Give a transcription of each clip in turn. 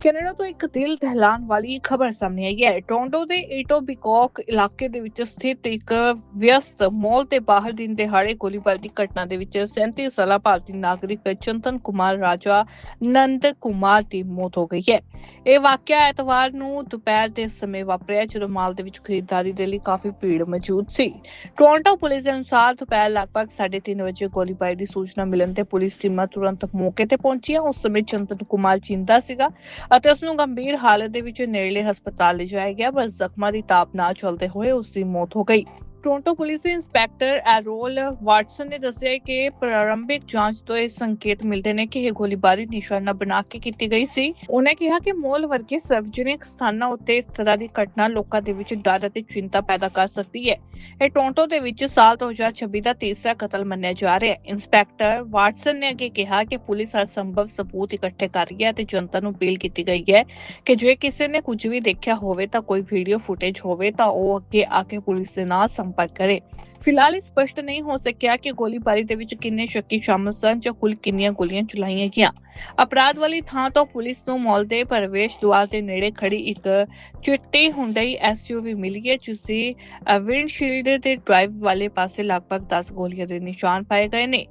Canada ਤੋਂ ਇੱਕ ਦਿਲ ਦਹਿਲਾਣ ਵਾਲੀ ਖਬਰ ਸਾਹਮਣੇ ਆਈ ਹੈ। ਟੋਰਾਂਟੋ ਦੇ ਈਟੋਬੀਕੌਕ ਇਲਾਕੇ ਦੇ ਵਿੱਚ ਸਥਿਤ ਇੱਕ ਵਿਅਸਤ ਮਾਲ ਤੇ ਬਾਹਰ ਦਿਨ ਦਿਹਾੜੇ ਗੋਲੀਬਾਰੀ ਦੀ ਘਟਨਾ ਦੇ ਵਿੱਚ 37 ਸਾਲਾ ਭਾਰਤੀ ਨਾਗਰਿਕ ਚੰਤਨ ਕੁਮਾਰ, ਰਾਜਾ ਨੰਦ ਕੁਮਾਰ ਦੀ ਮੌਤ ਹੋ ਗਈ ਹੈ। ਇਹ ਵਾਕਿਆ ਐਤਵਾਰ ਨੂੰ ਦੁਪਹਿਰ ਦੇ ਸਮੇਂ ਵਾਪਰਿਆ, ਜਦੋਂ ਮਾਲ ਦੇ ਵਿੱਚ ਖਰੀਦਦਾਰੀ ਦੇ ਲਈ ਕਾਫੀ ਭੀੜ ਮੌਜੂਦ ਸੀ। ਟੋਰਾਂਟੋ ਪੁਲਿਸ ਦੇ ਅਨੁਸਾਰ ਦੁਪਹਿਰ ਲਗਭਗ 3:30 ਵਜੇ ਗੋਲੀਬਾਰੀ ਦੀ ਸੂਚਨਾ ਮਿਲਣ ਤੇ ਪੁਲਿਸ ਟੀਮਾਂ ਤੁਰੰਤ ਮੌਕੇ ਤੇ ਪਹੁੰਚੀਆਂ। ਉਸ ਸਮੇਂ ਚੰਤਨ ਕੁਮਾਰ ਜਿੰਦਾ ਸੀਗਾ ਅਤੇ ਉਸ ਨੂੰ ਗੰਭੀਰ ਹਾਲਤ ਦੇ ਵਿੱਚ ਨੇੜਲੇ ਹਸਪਤਾਲ ਲਿਜਾਇਆ ਗਿਆ, ਪਰ ਜ਼ਖਮਾਂ ਦੀ ਤਾਪ ਨਾ ਚਲਦੇ ਹੋਏ ਉਸ ਦੀ ਮੌਤ ਹੋ ਗਈ। ਟੋਰਾਂਟੋ ਪੁਲਿਸ ਦੇ ਇੰਸਪੈਕਟਰ ਐਰੋਲ ਵਾਟਸਨ ਨੇ ਦੱਸਿਆ ਕਿ ਪ੍ਰਾਰੰਭਿਕ ਜਾਂਚ ਤੋਂ ਇਹ ਸੰਕੇਤ ਮਿਲਦੇ ਨੇ ਕਿ ਇਹ ਗੋਲੀਬਾਰੀ ਨਿਸ਼ਾਨਾ ਬਣਾ ਕੇ ਕੀਤੀ ਗਈ ਸੀ। ਉਹਨੇ ਕਿਹਾ ਕਿ ਮੋਲ ਵਰਗੇ ਸਰਵਜਨਿਕ ਸਥਾਨਾਂ ਉੱਤੇ ਇਸ ਤਰ੍ਹਾਂ ਦੀ ਘਟਨਾ ਲੋਕਾਂ ਦੇ ਵਿੱਚ ਡਰ ਅਤੇ ਚਿੰਤਾ ਪੈਦਾ ਕਰ ਸਕਦੀ ਹੈ। ਇਹ ਟੋਰਾਂਟੋ ਦੇ ਵਿੱਚ ਸਾਲ 2026 ਦਾ ਤੀਸਰਾ ਕਤਲ ਮੰਨਿਆ ਜਾ ਰਿਹਾ ਹੈ। ਇੰਸਪੈਕਟਰ ਵਾਟਸਨ ਨੇ ਅੱਗੇ ਕਿਹਾ ਕਿ ਪੁਲਿਸ ਹਰ ਸੰਭਵ ਸਬੂਤ ਇਕੱਠੇ ਕਰ ਰਹੀ ਹੈ ਅਤੇ ਜਨਤਾ ਨੂੰ ਅਪੀਲ ਕੀਤੀ ਗਈ ਹੈ ਕਿ ਜੇ ਕਿਸੇ ਨੇ ਕੁਝ ਵੀ ਦੇਖਿਆ ਹੋਵੇ ਤਾਂ ਕੋਈ ਵੀਡੀਓ ਫੁਟੇਜ ਹੋਵੇ ਤਾਂ ਉਹ ਅੱਗੇ ਆ ਕੇ ਪੁਲਿਸ ਦੇ ਨਾਲ ਸੰਪਰਕ ਕਰੇ। ਫਿਲਹਾਲ ਇਹ ਸਪਸ਼ਟ ਨਹੀਂ ਹੋ ਸਕਿਆ ਕਿ ਗੋਲੀਬਾਰੀ ਦੇ ਵਿੱਚ ਕਿੰਨੇ ਸ਼ੱਕੀ ਸ਼ਾਮਲ ਸਨ ਜਾਂ ਕੁੱਲ ਕਿੰਨੀਆਂ ਗੋਲੀਆਂ ਚਲਾਈਆਂ ਗਈਆਂ। ਅਪਰਾਧ ਵਾਲੀ ਥਾਂ ਤੋਂ ਪੁਲਿਸ ਨੂੰ ਮਾਲ ਦੇ ਪ੍ਰਵੇਸ਼ ਦੁਆਰ ਦੇ ਨੇੜੇ ਖੜੀ ਇੱਕ ਚਿੱਟੀ ਹੁੰਡਈ ਐਸਯੂਵੀ ਮਿਲੀ ਹੈ ਜਿਸ ਦੀ ਵਿੰਡਸ਼ੀਲਡ ਦੇ ਡਰਾਈਵ ਵਾਲੇ ਪਾਸੇ ਲਗਭਗ 10 ਗੋਲੀਆਂ ਦੇ ਨਿਸ਼ਾਨ ਪਾਏ ਗਏ ਨੇ।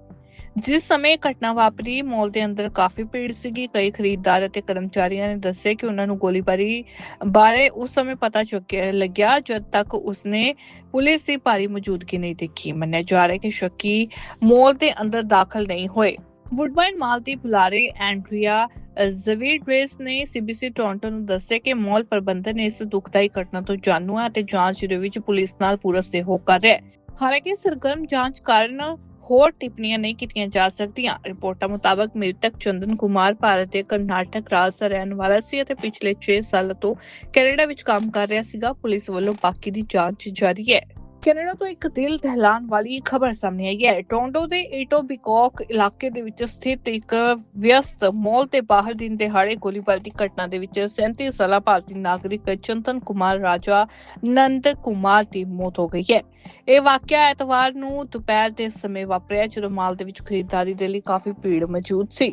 ਜਿਸ ਸਮੇਂ ਘਟਨਾ ਵਾਪਰੀ, ਮਾਲ ਦੇ ਅੰਦਰ ਕਾਫੀ ਭੀੜ ਸੀਗੀ। ਕਈ ਖਰੀਦਦਾਰ ਅਤੇ ਕਰਮਚਾਰੀਆਂ ਨੇ ਦੱਸਿਆ ਕਿ ਉਹਨਾਂ ਨੂੰ ਗੋਲੀਬਾਰੀ ਬਾਰੇ ਉਸ ਸਮੇਂ ਪਤਾ ਚੁੱਕਿਆ, ਲੱਗਿਆ, ਜਦ ਤੱਕ ਉਸਨੇ ਪੁਲਿਸ ਦੀ ਭਾਰੀ ਮੌਜੂਦਗੀ ਨਹੀਂ ਦੇਖੀ। ਮੰਨਿਆ ਜਾ ਰਿਹਾ ਕਿ ਸ਼ੱਕੀ ਮਾਲ ਦੇ ਅੰਦਰ ਦਾਖਲ ਨਹੀਂ ਹੋਏ। ਵੁੱਡਬਾਈਨ ਮਾਲ ਦੀ ਬੁਲਾਰੇ ਐਂਡਰੀਆ ਜ਼ਵੀਡਰੇਸ ਨੇ ਸੀਬੀਸੀ ਟੋਰਾਂਟੋ ਨੂੰ ਦੱਸਿਆ ਕਿ ਮਾਲ ਪ੍ਰਬੰਧਨ ਇਸ ਦੁਖਦਾਈ ਘਟਨਾ ਤੋਂ ਜਾਣੂ ਹੈ ਅਤੇ ਜਾਂਚ ਦੇ ਵਿੱਚ ਪੁਲਿਸ ਨਾਲ ਪੂਰਾ ਸਹਿਯੋਗ ਕਰ ਰਿਹਾ ਹੈ। ਹਾਲਾਂਕਿ ਸਰਗਰਮ ਜਾਂਚ ਕਾਰਨ ਹੋਰ ਟਿੱਪਣੀਆਂ ਨਹੀਂ ਕੀਤੀਆਂ ਜਾ ਸਕਦੀਆਂ। ਰਿਪੋਰਟਾਂ ਮੁਤਾਬਕ ਮ੍ਰਿਤਕ ਚੰਦਨ ਕੁਮਾਰ ਭਾਰਤ ਦੇ ਕਰਨਾਟਕ ਰਾਜ ਦਾ ਰਹਿਣ ਵਾਲਾ ਸੀ ਅਤੇ ਪਿਛਲੇ 6 ਸਾਲਾਂ ਤੋਂ ਕੈਨੇਡਾ ਵਿੱਚ ਕੰਮ ਕਰ ਰਿਹਾ ਸੀਗਾ। ਪੁਲਿਸ ਵੱਲੋਂ ਬਾਕੀ ਦੀ ਜਾਂਚ ਜਾਰੀ ਹੈ। ਕੈਨੇਡਾ ਤੋਂ ਇੱਕ ਦਿਲ ਦਹਿਲਾਣ ਵਾਲੀ ਖਬਰ ਸਾਹਮਣੇ ਆਈ ਹੈ। ਟੋਰਾਂਟੋ ਦੇ ਏਟੋ ਈਟੋਬੀਕੌਕ ਇਲਾਕੇ ਦੇ ਵਿੱਚ ਸਥਿਤ ਇੱਕ ਵਿਅਸਤ ਮਾਲ ਤੇ ਬਾਹਰ ਦਿਨ ਦਿਹਾੜੇ ਗੋਲੀਬਾਰੀ ਦੀ ਘਟਨਾ ਦੇ ਵਿੱਚ 37 ਸਾਲਾ ਭਾਰਤੀ ਨਾਗਰਿਕ ਚੰਤਨ ਕੁਮਾਰ, ਰਾਜਾ ਨੰਦ ਕੁਮਾਰ ਦੀ ਮੌਤ ਹੋ ਗਈ ਹੈ। ਇਹ ਵਾਕਿਆ ਐਤਵਾਰ ਨੂੰ ਦੁਪਹਿਰ ਦੇ ਸਮੇਂ ਵਾਪਰਿਆ, ਜਦੋਂ ਮਾਲ ਦੇ ਵਿੱਚ ਖਰੀਦਦਾਰੀ ਦੇ ਲਈ ਕਾਫੀ ਭੀੜ ਮੌਜੂਦ ਸੀ।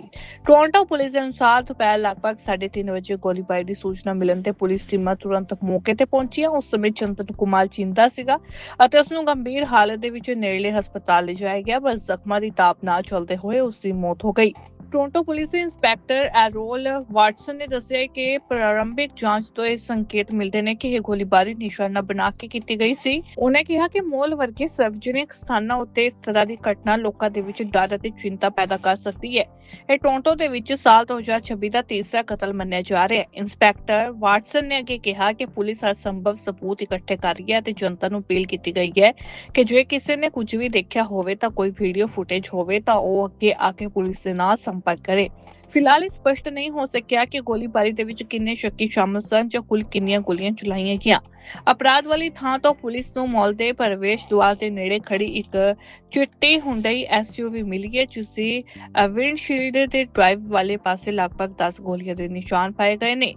ਟੋਰਾਂਟੋ ਪੁਲਿਸ ਦੇ ਅਨੁਸਾਰ ਦੁਪਹਿਰ ਲਗਭਗ 3:30 ਵਜੇ ਗੋਲੀਬਾਰੀ ਦੀ ਸੂਚਨਾ ਮਿਲਣ ਤੇ ਪੁਲਿਸ ਟੀਮਾਂ ਤੁਰੰਤ ਮੌਕੇ ਤੇ ਪਹੁੰਚੀਆਂ। ਉਸ ਸਮੇਂ ਚੰਤਨ ਕੁਮਾਰ ਜਿੰਦਾ ਸੀਗਾ ਅਤੇ ਉਸ ਨੂੰ ਗੰਭੀਰ ਹਾਲਤ ਦੇ ਵਿੱਚ ਨੇੜਲੇ ਹਸਪਤਾਲ ਲਿਜਾਇਆ ਗਿਆ, ਪਰ ਜ਼ਖਮਾਂ ਦੀ ਤਾਪ ਨਾ ਚਲਦੇ ਹੋਏ ਉਸ ਦੀ ਮੌਤ ਹੋ ਗਈ। ਟੋਰਾਂਟੋ ਪੁਲਿਸ ਦੇ ਇੰਸਪੈਕਟਰ ਐਰੋਲ ਵਾਟਸਨ ਨੇ ਦੱਸਿਆ ਕਿ ਪ੍ਰਾਰੰਭਿਕ ਜਾਂਚ ਤੋਂ ਇਹ ਸੰਕੇਤ ਮਿਲਦੇ ਨੇ ਕਿ ਇਹ ਗੋਲੀਬਾਰੀ ਨਿਸ਼ਾਨਾ ਬਣਾ ਕੇ ਕੀਤੀ ਗਈ ਸੀ। ਉਹਨੇ ਕਿਹਾ ਕਿ ਮਾਲ ਵਰਗੇ ਸਰਵਜਨਿਕ ਸਥਾਨਾਂ ਉੱਤੇ ਇਸ ਤਰ੍ਹਾਂ ਦੀ ਘਟਨਾ ਲੋਕਾਂ ਦੇ ਵਿੱਚ ਡਰ ਅਤੇ ਚਿੰਤਾ ਪੈਦਾ ਕਰ ਸਕਦੀ ਹੈ। ਇਹ ਟੋਰਾਂਟੋ ਦੇ ਵਿੱਚ ਸਾਲ 2026 ਦਾ ਤੀਸਰਾ ਕਤਲ ਮੰਨਿਆ ਜਾ ਰਿਹਾ ਹੈ। ਇੰਸਪੈਕਟਰ ਵਾਟਸਨ ਨੇ ਅੱਗੇ ਕਿਹਾ ਕਿ ਪੁਲਿਸ ਹਰ ਸੰਭਵ ਸਬੂਤ ਇਕੱਠੇ ਕਰ ਰਹੀ ਹੈ ਅਤੇ ਜਨਤਾ ਨੂੰ ਅਪੀਲ ਕੀਤੀ ਗਈ ਹੈ ਕਿ ਜੇ ਕਿਸੇ ਨੇ ਕੁਝ ਵੀ ਦੇਖਿਆ ਹੋਵੇ ਤਾਂ ਕੋਈ ਵੀਡੀਓ ਫੁਟੇਜ ਹੋਵੇ ਤਾਂ ਉਹ ਅੱਗੇ ਆ ਕੇ ਪੁਲਿਸ ਦੇ ਨਾਲ ਸੰਪਰਕ ਕਰੇ। ਫਿਲਹਾਲ ਇਹ ਸਪਸ਼ਟ ਨਹੀਂ ਹੋ ਸਕਿਆ ਕਿ ਗੋਲੀਬਾਰੀ ਦੇ ਵਿੱਚ ਕਿੰਨੇ ਸ਼ੱਕੀ ਸ਼ਾਮਲ ਸਨ ਜਾਂ ਕੁੱਲ ਕਿੰਨੀਆਂ ਗੋਲੀਆਂ ਚਲਾਈਆਂ ਗਈਆਂ। ਅਪਰਾਧ ਵਾਲੀ ਥਾਂ ਤੋਂ ਪੁਲਿਸ ਨੂੰ ਮਾਲ ਦੇ ਪ੍ਰਵੇਸ਼ ਦੁਆਰ ਦੇ ਨੇੜੇ ਖੜੀ ਇੱਕ ਚਿੱਟੀ ਹੁੰਡਈ ਐਸਯੂਵੀ ਮਿਲੀ ਹੈ ਜਿਸ ਦੀ ਵਿੰਡਸ਼ੀਲਡ ਦੇ ਡਰਾਈਵ ਵਾਲੇ ਪਾਸੇ ਲਗਭਗ 10 ਗੋਲੀਆਂ ਦੇ ਨਿਸ਼ਾਨ ਪਾਏ ਗਏ ਨੇ।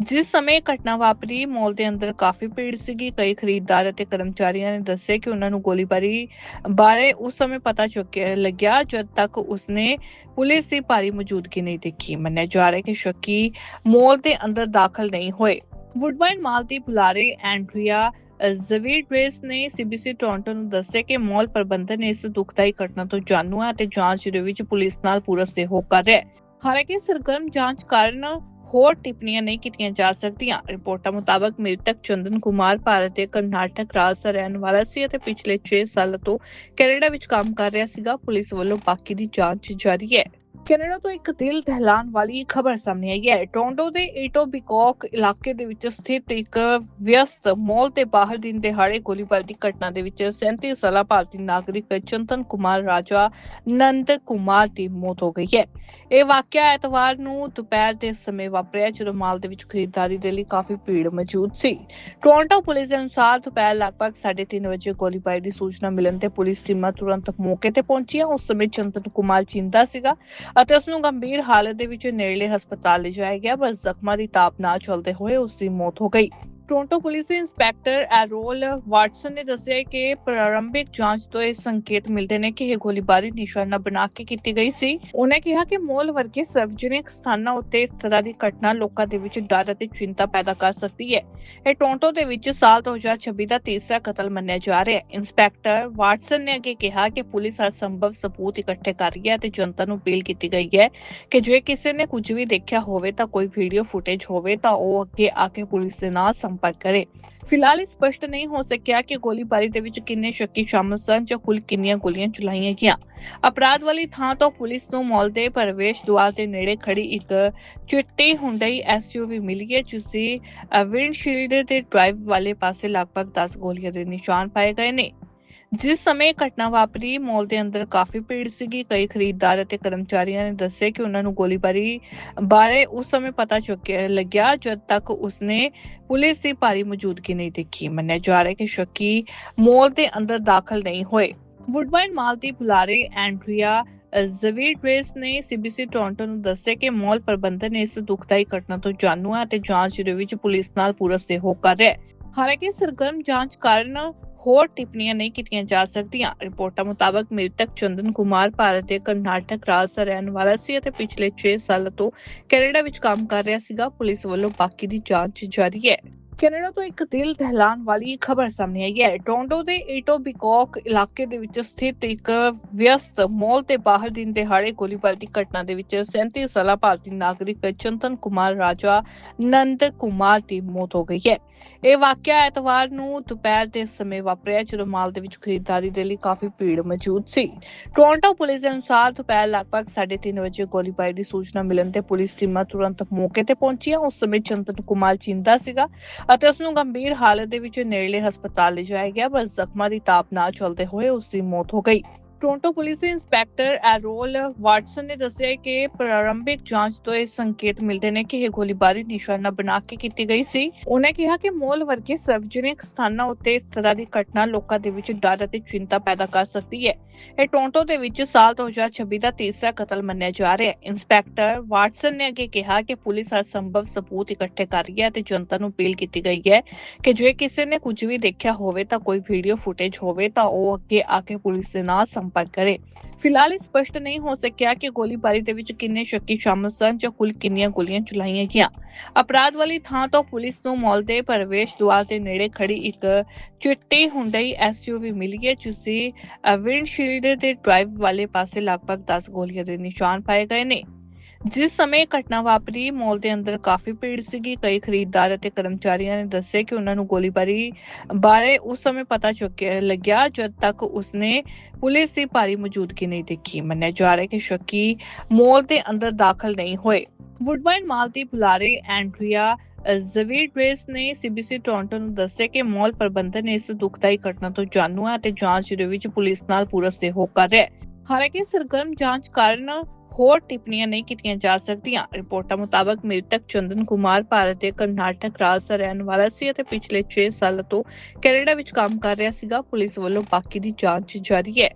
ਜਿਸ ਸਮੇਂ ਘਟਨਾ ਵਾਪਰੀ, ਮਾਲ ਦੇ ਅੰਦਰ ਕਾਫੀ ਭੀੜ ਸੀਗੀ। ਕਈ ਖਰੀਦਦਾਰ ਅਤੇ ਕਰਮਚਾਰੀਆਂ ਨੇ ਦੱਸਿਆ ਕਿ ਉਹਨਾਂ ਨੂੰ ਗੋਲੀਬਾਰੀ ਬਾਰੇ ਉਸ ਸਮੇਂ ਪਤਾ ਚੁੱਕਿਆ, ਲੱਗਿਆ, ਜਦ ਤੱਕ ਉਸਨੇ ਪੁਲਿਸ ਦੀ ਭਾਰੀ ਮੌਜੂਦਗੀ ਨਹੀਂ ਦੇਖੀ। ਮੰਨਿਆ ਜਾ ਰਿਹਾ ਕਿ ਸ਼ੱਕੀ ਮਾਲ ਦੇ ਅੰਦਰ ਦਾਖਲ ਨਹੀਂ ਹੋਏ। ਵੁੱਡਬਾਈਨ ਮਾਲ ਦੀ ਬੁਲਾਰੇ ਐਂਡਰੀਆ ਜ਼ਵੀਡਰੇਸ ਨੇ ਸੀਬੀਸੀ ਟੋਰਾਂਟੋ ਨੂੰ ਦੱਸਿਆ ਕਿ ਮਾਲ ਪ੍ਰਬੰਧਨ ਇਸ ਦੁਖਦਾਈ ਘਟਨਾ ਤੋਂ ਜਾਣੂ ਹੈ ਅਤੇ ਜਾਂਚ ਦੇ ਵਿੱਚ ਪੁਲਿਸ ਨਾਲ ਪੂਰਾ ਸਹਿਯੋਗ ਕਰ ਰਿਹਾ ਹੈ। ਹਾਲਾਂਕਿ ਸਰਗਰਮ ਜਾਂਚ ਕਾਰਨ ਹੋਰ ਟਿੱਪਣੀਆਂ ਨਹੀਂ ਕੀਤੀਆਂ ਜਾ ਸਕਦੀਆਂ। ਰਿਪੋਰਟਾਂ ਮੁਤਾਬਕ ਮ੍ਰਿਤਕ ਚੰਦਨ ਕੁਮਾਰ ਭਾਰਤ ਦੇ ਕਰਨਾਟਕ ਰਾਜ ਦਾ ਰਹਿਣ ਵਾਲਾ ਸੀ ਅਤੇ ਪਿਛਲੇ 6 ਸਾਲਾਂ ਤੋਂ ਕੈਨੇਡਾ ਵਿੱਚ ਕੰਮ ਕਰ ਰਿਹਾ ਸੀਗਾ। ਪੁਲਿਸ ਵੱਲੋਂ ਬਾਕੀ ਦੀ ਜਾਂਚ ਜਾਰੀ ਹੈ। ਕੈਨੇਡਾ ਤੋਂ ਇੱਕ ਦਿਲ ਦਹਿਲਾਣ ਵਾਲੀ ਖਬਰ ਸਾਹਮਣੇ ਆਈ ਹੈ। ਟੋਰਾਂਟੋ ਦੇ ਈਟੋਬੀਕੌਕ ਇਲਾਕੇ ਦੇ ਵਿੱਚ ਸਥਿਤ ਇੱਕ ਵਿਅਸਤ ਮਾਲ ਤੇ ਬਾਹਰ ਦਿਨ ਦਿਹਾੜੇ ਗੋਲੀਬਾਰੀ ਦੀ ਘਟਨਾ ਦੇ ਵਿੱਚ 37 ਸਾਲਾ ਭਾਰਤੀ ਨਾਗਰਿਕ ਚੰਤਨ ਕੁਮਾਰ, ਰਾਜਾ ਨੰਦ ਕੁਮਾਰ ਦੀ ਮੌਤ ਹੋ ਗਈ ਹੈ। ਇਹ ਵਾਕਿਆ ਐਤਵਾਰ ਨੂੰ ਦੁਪਹਿਰ ਦੇ ਸਮੇਂ ਵਾਪਰਿਆ, ਜਦੋਂ ਮਾਲ ਦੇ ਵਿੱਚ ਖਰੀਦਦਾਰੀ ਦੇ ਲਈ ਕਾਫੀ ਭੀੜ ਮੌਜੂਦ ਸੀ। ਟੋਰਾਂਟੋ ਪੁਲਿਸ ਦੇ ਅਨੁਸਾਰ ਦੁਪਹਿਰ ਲਗਭਗ 3:30 ਵਜੇ ਗੋਲੀਬਾਰੀ ਦੀ ਸੂਚਨਾ ਮਿਲਣ ਤੇ ਪੁਲਿਸ ਟੀਮਾਂ ਤੁਰੰਤ ਮੌਕੇ ਤੇ ਪਹੁੰਚੀਆਂ। ਉਸ ਸਮੇਂ ਚੰਤਨ ਕੁਮਾਰ ਜਿੰਦਾ ਸੀਗਾ ਅਤੇ ਉਸ ਨੂੰ ਗੰਭੀਰ ਹਾਲਤ ਦੇ ਵਿੱਚ ਨੇੜਲੇ ਹਸਪਤਾਲ ਲਿਜਾਇਆ ਗਿਆ, ਪਰ ਜ਼ਖਮਾਂ ਦੀ ਤਾਪ ਨਾ ਚਲਦੇ ਹੋਏ ਉਸ ਦੀ ਮੌਤ ਹੋ ਗਈ। ਟੋਰਾਂਟੋ ਪੁਲਿਸ ਦੇ ਇੰਸਪੈਕਟਰ ਐਰੋਲ ਵਾਟਸਨ ਨੇ ਦੱਸਿਆ ਕਿ ਪ੍ਰਾਰੰਭਿਕ ਜਾਂਚ ਤੋਂ ਇਹ ਸੰਕੇਤ ਮਿਲਦੇ ਨੇ ਕਿ ਇਹ ਗੋਲੀਬਾਰੀ ਨਿਸ਼ਾਨਾ ਬਣਾ ਕੇ ਕੀਤੀ ਗਈ ਸੀ। ਉਹਨੇ ਕਿਹਾ ਕਿ ਮੋਲ ਵਰਗੇ ਸਰਵਜਨਿਕ ਸਥਾਨਾਂ ਉੱਤੇ ਇਸ ਤਰ੍ਹਾਂ ਦੀ ਘਟਨਾ ਲੋਕਾਂ ਦੇ ਵਿੱਚ ਡਰ ਅਤੇ ਚਿੰਤਾ ਪੈਦਾ ਕਰ ਸਕਦੀ ਹੈ। ਇਹ ਟੋਰਾਂਟੋ ਦੇ ਵਿੱਚ ਸਾਲ 2026 ਦਾ ਤੀਸਰਾ ਕਤਲ ਮੰਨਿਆ ਜਾ ਰਿਹਾ ਹੈ। ਇੰਸਪੈਕਟਰ ਵਾਟਸਨ ਨੇ ਅੱਗੇ ਕਿਹਾ ਕਿ ਪੁਲਿਸ ਹਰ ਸੰਭਵ ਸਬੂਤ ਇਕੱਠੇ ਕਰ ਰਹੀ ਹੈ ਤੇ ਜਨਤਾ ਨੂੰ ਅਪੀਲ ਕੀਤੀ ਗਈ ਹੈ ਕਿ ਜੇ ਕਿਸੇ ਨੇ ਕੁਝ ਵੀ ਦੇਖਿਆ ਹੋਵੇ ਤਾਂ ਕੋਈ ਵੀਡੀਓ ਫੁਟੇਜ ਹੋਵੇ ਤਾਂ ਉਹ ਅੱਗੇ ਆ ਕੇ ਪੁਲਿਸ ਦੇ ਨਾਲ ਸੰਪਰਕ ਕਰੇ। ਫਿਲਹਾਲ ਇਹ ਸਪਸ਼ਟ ਨਹੀਂ ਹੋ ਸਕਿਆ ਕਿ ਗੋਲੀਬਾਰੀ ਦੇ ਵਿੱਚ ਕਿੰਨੇ ਸ਼ੱਕੀ ਸ਼ਾਮਲ ਸਨ ਜਾਂ ਕੁੱਲ ਕਿੰਨੀਆਂ ਗੋਲੀਆਂ ਚਲਾਈਆਂ ਗਈਆਂ। ਅਪਰਾਧ ਵਾਲੀ ਥਾਂ ਤੋਂ ਪੁਲਿਸ ਨੂੰ ਮੌਲ ਦੇ ਪ੍ਰਵੇਸ਼ ਦੁਆਰ ਦੇ ਨੇੜੇ ਖੜੀ ਇੱਕ ਚਿੱਟੀ ਹੁੰਡਈ ਐਸਯੂਵੀ ਮਿਲੀ ਹੈ ਜਿਸ ਦੀ ਵਿੰਡਸ਼ੀਲਡ ਦੇ ਡਰਾਈਵ ਵਾਲੇ ਪਾਸੇ ਲਗਭਗ 10 ਗੋਲੀਆਂ ਦੇ ਨਿਸ਼ਾਨ ਪਾਏ ਗਏ ਨੇ। ਜਿਸ ਸਮੇਂ ਘਟਨਾ ਵਾਪਰੀ, ਮਾਲ ਦੇ ਅੰਦਰ ਕਾਫੀ ਭੀੜ ਸੀਗੀ। ਕਈ ਖਰੀਦਦਾਰ ਅਤੇ ਕਰਮਚਾਰੀਆਂ ਨੇ ਦੱਸਿਆ ਕਿ ਉਹਨਾਂ ਨੂੰ ਗੋਲੀਬਾਰੀ ਬਾਰੇ ਉਸ ਸਮੇਂ ਪਤਾ ਚੁੱਕਿਆ, ਲੱਗਿਆ, ਜਦ ਤੱਕ ਉਸਨੇ ਪੁਲਿਸ ਦੀ ਭਾਰੀ ਮੌਜੂਦਗੀ ਨਹੀਂ ਦੇਖੀ। ਮੰਨਿਆ ਜਾ ਰਿਹਾ ਕਿ ਸ਼ੱਕੀ ਮਾਲ ਦੇ ਅੰਦਰ ਦਾਖਲ ਨਹੀਂ ਹੋਏ। ਵੁੱਡਬਾਈਨ ਮਾਲ ਦੀ ਬੁਲਾਰੇ ਐਂਡਰੀਆ ਜ਼ਵੀਡਰੇਸ ਨੇ ਸੀਬੀਸੀ ਟੋਰਾਂਟੋ ਨੂੰ ਦੱਸਿਆ ਕਿ ਮਾਲ ਪ੍ਰਬੰਧਨ ਨੇ ਇਸ ਦੁਖਦਾਈ ਘਟਨਾ ਤੋਂ ਜਾਣੂ ਹੈ ਅਤੇ ਜਾਂਚ ਦੇ ਵਿੱਚ ਪੁਲਿਸ ਨਾਲ ਪੂਰਾ ਸਹਿਯੋਗ ਕਰ ਰਿਹਾ ਹੈ। ਹਾਲਾਂਕਿ ਸਰਗਰਮ ਜਾਂਚ ਕਾਰਨ ਹੋਰ ਟਿੱਪਣੀਆਂ ਨਹੀਂ ਕੀਤੀਆਂ ਜਾ ਸਕਦੀਆਂ। ਰਿਪੋਰਟਾਂ ਮੁਤਾਬਕ ਮ੍ਰਿਤਕ ਚੰਦਨ ਕੁਮਾਰ ਭਾਰਤ ਦੇ ਕਰਨਾਟਕ ਰਾਜ ਦਾ ਰਹਿਣ ਵਾਲਾ ਸੀ ਅਤੇ ਪਿਛਲੇ 6 ਸਾਲਾਂ ਤੋਂ ਕੈਨੇਡਾ ਵਿੱਚ ਕੰਮ ਕਰ ਰਿਹਾ ਸੀਗਾ। ਪੁਲਿਸ ਵੱਲੋਂ ਬਾਕੀ ਦੀ ਜਾਂਚ ਜਾਰੀ ਹੈ। ਕੈਨੇਡਾ ਤੋਂ ਇੱਕ ਦਿਲ ਦਹਿਲਾਨ ਵਾਲੀ ਖਬਰ ਸਾਹਮਣੇ ਆਈ ਹੈ। ਟੋਰਾਂਟੋ ਦੇ ਈਟੋ ਬਿਕੌਕ ਇਲਾਕੇ ਦੇ ਵਿੱਚ ਸਥਿਤ ਇੱਕ ਵਿਅਸਤ ਮਾਲ ਤੇ ਬਾਹਰ ਦਿਨ ਦਿਹਾੜੇ ਗੋਲੀਬਾਰੀ ਦੀ ਘਟਨਾ ਦੇ ਵਿੱਚ 37 ਸਾਲਾ ਭਾਰਤੀ ਨਾਗਰਿਕ ਚੰਤਨ ਕੁਮਾਰ, ਰਾਜਾ ਨੰਦ ਕੁਮਾਰ ਦੀ ਮੌਤ ਹੋ ਗਈ ਹੈ। ਇਹ ਵਾਕਿਆ ਐਤਵਾਰ ਨੂੰ ਦੁਪਹਿਰ ਦੇ ਸਮੇਂ ਵਾਪਰਿਆ, ਜਦੋਂ ਮਾਲ ਦੇ ਵਿੱਚ ਖਰੀਦਦਾਰੀ ਦੇ ਲਈ ਕਾਫੀ ਭੀੜ ਮੌਜੂਦ ਸੀ। ਟੋਰਾਂਟੋ ਪੁਲਿਸ ਦੇ ਅਨੁਸਾਰ ਦੁਪਹਿਰ ਲਗਭਗ 3:30 ਵਜੇ ਗੋਲੀਬਾਰੀ ਦੀ ਸੂਚਨਾ ਮਿਲਣ ਤੇ ਪੁਲਿਸ ਟੀਮਾਂ ਤੁਰੰਤ ਮੌਕੇ ਤੇ ਪਹੁੰਚੀਆਂ। ਉਸ ਸਮੇਂ ਚੰਤਨ ਕੁਮਾਰ ਜਿੰਦਾ ਸੀਗਾ ਅਤੇ ਉਸ ਨੂੰ ਗੰਭੀਰ ਹਾਲਤ ਦੇ ਵਿੱਚ ਨੇੜਲੇ ਹਸਪਤਾਲ ਲਿਜਾਇਆ ਗਿਆ, ਪਰ ਜ਼ਖਮਾਂ ਦੀ ਤਾਪ ਨਾ ਚਲਦੇ ਹੋਏ ਉਸ ਦੀ ਮੌਤ ਹੋ ਗਈ। ਟੋਰਾਂਟੋ ਪੁਲਿਸ ਦੇ ਇੰਸਪੈਕਟਰ ਐਰੋਲ ਵਾਟਸਨ ਨੇ ਦੱਸਿਆ ਕਿ ਪ੍ਰਾਰੰਭਿਕ ਜਾਂਚ ਤੋਂ ਇਹ ਸੰਕੇਤ ਮਿਲਦੇ ਨੇ ਕਿ ਇਹ ਗੋਲੀਬਾਰੀ ਨਿਸ਼ਾਨਾ ਬਣਾ ਕੇ ਕੀਤੀ ਗਈ ਸੀ। ਉਹਨੇ ਕਿਹਾ ਕਿ ਮੋਲ ਵਰਗੇ ਸਰਵਜਨਿਕ ਸਥਾਨਾਂ ਉੱਤੇ ਇਸ ਤਰ੍ਹਾਂ ਦੀ ਘਟਨਾ ਲੋਕਾਂ ਦੇ ਵਿੱਚ ਡਰ ਅਤੇ ਚਿੰਤਾ ਪੈਦਾ ਕਰ ਸਕਦੀ ਹੈ। ਇਹ ਟੋਰਾਂਟੋ ਦੇ ਵਿੱਚ ਸਾਲ 2026 ਦਾ ਤੀਸਰਾ ਕਤਲ ਮੰਨਿਆ ਜਾ ਰਿਹਾ ਹੈ। ਇੰਸਪੈਕਟਰ ਵਾਟਸਨ ਨੇ ਅੱਗੇ ਕਿਹਾ ਕਿ ਪੁਲਿਸ ਹਰ ਸੰਭਵ ਸਬੂਤ ਇਕੱਠੇ ਕਰ ਰਹੀ ਹੈ ਤੇ ਜਨਤਾ ਨੂੰ ਅਪੀਲ ਕੀਤੀ ਗਈ ਹੈ ਕਿ ਜੇ ਕਿਸੇ ਨੇ ਕੁਝ ਵੀ ਦੇਖਿਆ ਹੋਵੇ ਤਾਂ ਕੋਈ ਵੀਡੀਓ ਫੁਟੇਜ ਹੋਵੇ ਤਾਂ ਉਹ ਅੱਗੇ ਆ ਕੇ ਪੁਲਿਸ ਦੇ ਨਾਲ ਸੰਪਰਕ ਕਰੇ। ਫਿਲਹਾਲ ਇਹ ਸਪਸ਼ਟ ਨਹੀਂ ਹੋ ਸਕਿਆ ਕਿ ਗੋਲੀਬਾਰੀ ਦੇ ਵਿੱਚ ਕਿੰਨੇ ਸ਼ੱਕੀ ਸ਼ਾਮਲ ਸਨ ਜਾਂ ਕੁੱਲ ਕਿੰਨੀਆਂ ਗੋਲੀਆਂ ਚਲਾਈਆਂ ਗਈਆਂ। ਅਪਰਾਧ ਵਾਲੀ ਥਾਂ ਤੋਂ ਪੁਲਿਸ ਨੂੰ ਮਾਲ ਦੇ ਪ੍ਰਵੇਸ਼ ਦੁਆਰ ਦੇ ਨੇੜੇ ਖੜੀ ਇੱਕ ਚਿੱਟੀ ਹੁੰਡਈ ਐਸਯੂਵੀ ਮਿਲੀ ਹੈ ਜਿਸ ਦੀ ਵਿੰਡਸ਼ੀਲਡ ਦੇ ਡਰਾਈਵ ਵਾਲੇ ਪਾਸੇ ਲਗਭਗ 10 ਗੋਲੀਆਂ ਦੇ ਨਿਸ਼ਾਨ ਪਾਏ ਗਏ ਨੇ। ਜਿਸ ਸਮੇਂ ਘਟਨਾ ਵਾਪਰੀ, ਮਾਲ ਦੇ ਅੰਦਰ ਕਾਫੀ ਭੀੜ ਸੀਗੀ। ਕਈ ਖਰੀਦਦਾਰ ਅਤੇ ਕਰਮਚਾਰੀਆਂ ਨੇ ਦੱਸਿਆ ਕਿ ਉਹਨਾਂ ਨੂੰ ਗੋਲੀਬਾਰੀ ਬਾਰੇ ਉਸ ਸਮੇਂ ਪਤਾ ਚੁੱਕਿਆ ਲੱਗਿਆ, ਜਦ ਤੱਕ ਉਸਨੇ ਪੁਲਿਸ ਦੀ ਭਾਰੀ ਮੌਜੂਦਗੀ ਨਹੀਂ ਦੇਖੀ। ਮੰਨਿਆ ਜਾ ਰਿਹਾ ਕਿ ਸ਼ੱਕੀ ਮਾਲ ਦੇ ਅੰਦਰ ਦਾਖਲ ਨਹੀਂ ਹੋਏ। ਵੁੱਡਬਾਈਨ ਮਾਲ ਦੀ ਬੁਲਾਰੇ ਐਂਡਰੀਆ ਜ਼ਵੀਡਰੇਸ ਨੇ ਸੀਬੀਸੀ ਟੋਰਾਂਟੋ ਨੂੰ ਦੱਸਿਆ ਕਿ ਮਾਲ ਪ੍ਰਬੰਧਨ ਨੇ ਇਸ ਦੁਖਦਾਈ ਘਟਨਾ ਤੋਂ ਜਾਣੂ ਹੈ ਅਤੇ ਜਾਂਚ ਦੇ ਵਿੱਚ ਪੁਲਿਸ ਨਾਲ ਪੂਰਾ ਸਹਿਯੋਗ ਕਰ ਰਿਹਾ ਹੈ। ਹਾਲਾਂਕਿ ਸਰਗਰਮ ਜਾਂਚ ਕਾਰਨ ਹੋਰ ਟਿੱਪਣੀਆਂ ਨਹੀਂ ਕੀਤੀਆਂ ਜਾ ਸਕਦੀਆਂ। ਰਿਪੋਰਟਾਂ ਮੁਤਾਬਕ ਮ੍ਰਿਤਕ ਚੰਦਨ ਕੁਮਾਰ ਭਾਰਤ ਦੇ ਕਰਨਾਟਕ ਰਾਜ ਦਾ ਰਹਿਣ ਵਾਲਾ ਸੀ ਅਤੇ ਪਿਛਲੇ 6 ਸਾਲਾਂ ਤੋਂ ਕੈਨੇਡਾ ਵਿੱਚ ਕੰਮ ਕਰ ਰਿਹਾ ਸੀਗਾ। ਪੁਲਿਸ ਵੱਲੋਂ ਬਾਕੀ ਦੀ ਜਾਂਚ ਜਾਰੀ ਹੈ।